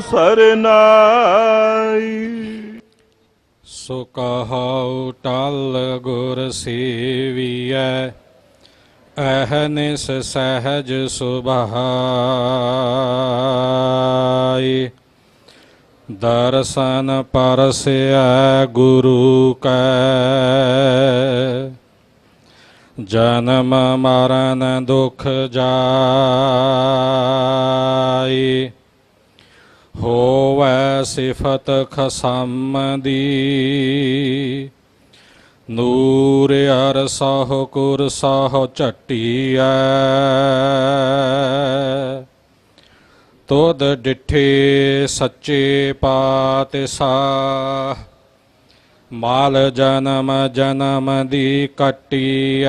ਸਰਨਾਈ। ਸੋ ਕਹਾਉ ਟਲ ਗੁਰ ਸੇਵੀਐ ਅਹਨਿਸ ਸਹਿਜ ਸੁਭਾਈ। ਦਰਸ਼ਨ ਪਰਸਿਆ ਗੁਰੂ ਕੈ। ਜਨਮ ਮਰਨ ਦੁਖ ਜਾਈ। ਹੋਵੈ ਸਿਫਤ ਖਸਮ ਦੀ ਨੂਰ ਅਰ ਸਹੁ ਕੁਰ ਸਹੁ ਝਟੀਐ। ਤੋਦ ਡਿਠੇ ਸੱਚੇ ਪਾਤਸ਼ਾਹ। ਮਾਲ ਜਨਮ ਜਨਮ ਦੀ ਕਟੀਐ।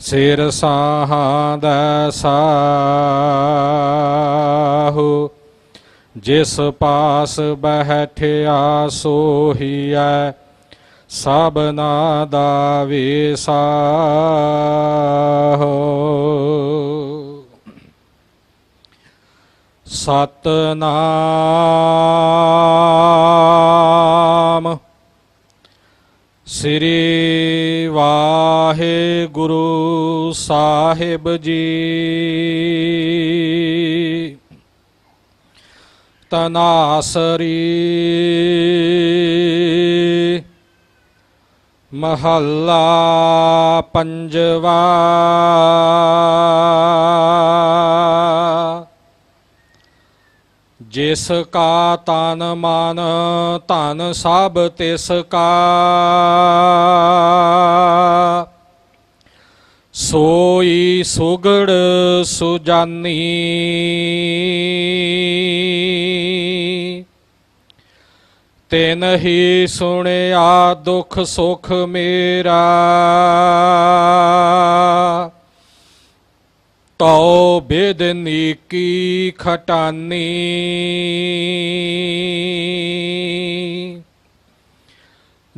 ਸਿਰ ਸਾਹਾਂ ਦਾ ਸਾਹੁ ਜਿਸ ਪਾਸ ਬਹਿਠਿਆ ਸੋਹੀਐ ਸਭਨਾ ਦਾ ਵੇਸਾਹੁ ਸਤਨਾਮ ਸ੍ਰੀ ਵਾਹਿਗੁਰੂ ਸਾਹਿਬ ਜੀ। ਤਨਾਸਰੀ ਮਹੱਲਾ ਪੰਜਵਾ। ਜਿਸ ਕਾ ਤਨ ਮਨ ਧਨ ਸਭ ਤਿਸ ਕਾ। ਸੋਈ ਸੁਗੜ ਸੁਜਾਨੀ। ਤੈਨ ਹੀ ਸੁਣਿਆ ਦੁਖ ਸੁਖ ਮੇਰਾ। ਤਉ ਬੇਦਨੀ ਕੀ ਖਟਾਨੀ।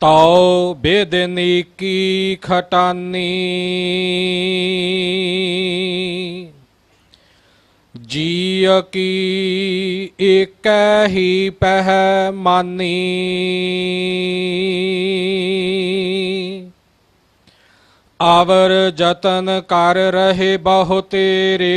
ਤਉ ਬੇਦਨੀ ਕੀ ਖਟਾਨੀ। ਜੀ ਕੀ ਏਕੈ ਹੀ ਪਹਿ ਮਾਨੀ। ਆਵਰ ਜਤਨ ਕਰ ਰਹੇ ਬਹੁ ਤੇਰੇ।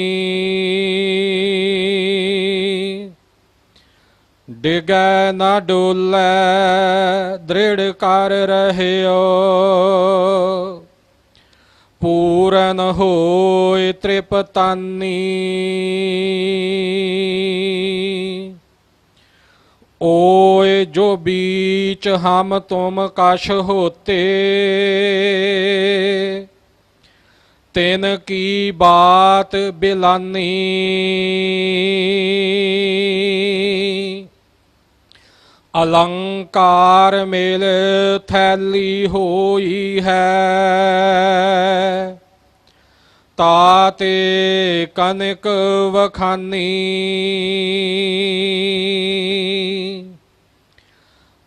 ਡਿਗੈ ਨਾ ਡੋਲੇ, ਦ੍ਰਿੜ ਕਰ ਰਹਿਓ। ਪੂਰਨ ਹੋਏ ਤ੍ਰਿਪਤਾਨੀ। ਓਏ ਜੋ ਬੀਚ ਹਮ ਤੁਮ ਕਸ਼ ਹੋਤੇ, ਤਿਨ ਕੀ ਬਾਤ ਬਿਲਾਨੀ। ਅਲੰਕਾਰ ਮੇਲ ਥੈਲੀ ਹੋਈ ਹੈ। ਤਾਤੇ ਕਨਕ ਵਖਾਨੀ।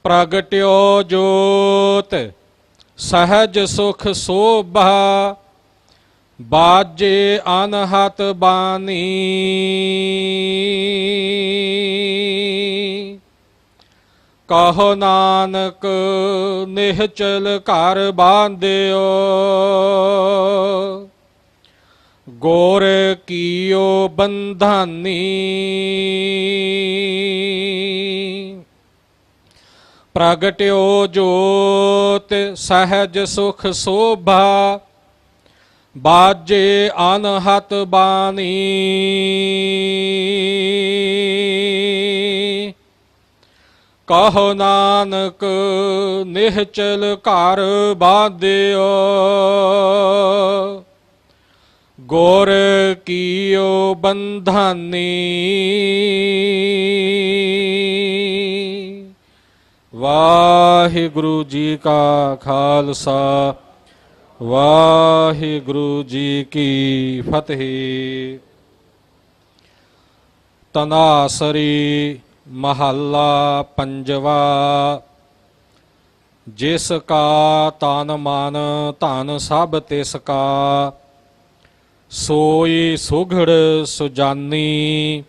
ਪ੍ਰਗਟਿਓ ਜੋਤ, ਸਹਜ ਸੁਖ ਸੋਭਾ। ਬਾਜੇ ਅਨਹਤ ਬਾਣੀ। ਕਹੋ ਨਾਨਕ ਨਿਹਚਲ ਘਰ ਬਾਂਧਿਓ। ਗੋਰ ਕੀਓ ਬੰਧਾਨੀ। ਪ੍ਰਗਟਿਓ ਜੋਤ ਸਹਜ ਸੁਖ ਸੋਭਾ। ਬਾਜੇ ਅਨਹਤ ਬਾਣੀ। ਕਹੋ ਨਾਨਕ, ਨਿਹਚਲ ਘਰ ਬਾਧਿਓ। ਗੁਰ ਕੀਓ ਬੰਧਾਨੀ। ਵਾਹਿਗੁਰੂ ਜੀ ਕਾ ਖਾਲਸਾ, ਵਾਹਿਗੁਰੂ ਜੀ ਕੀ ਫਤਿਹ। ਤਨਾਸਰੀ ਮਹੱਲਾ ਪੰਜਵਾ, ਜਿਸ ਕਾ ਤਨ ਮਨ ਧਨ ਸਭ ਤਿਸ ਕਾ, ਸੋਈ ਸੁਘੜ ਸੁਜਾਨੀ,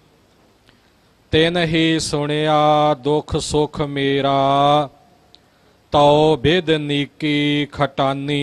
ਤਿਨ ਹੀ ਸੁਣਿਆ ਦੁਖ ਸੁਖ ਮੇਰਾ, ਤਉ ਬਿਦ ਨੀਕੀ ਖਟਾਨੀ।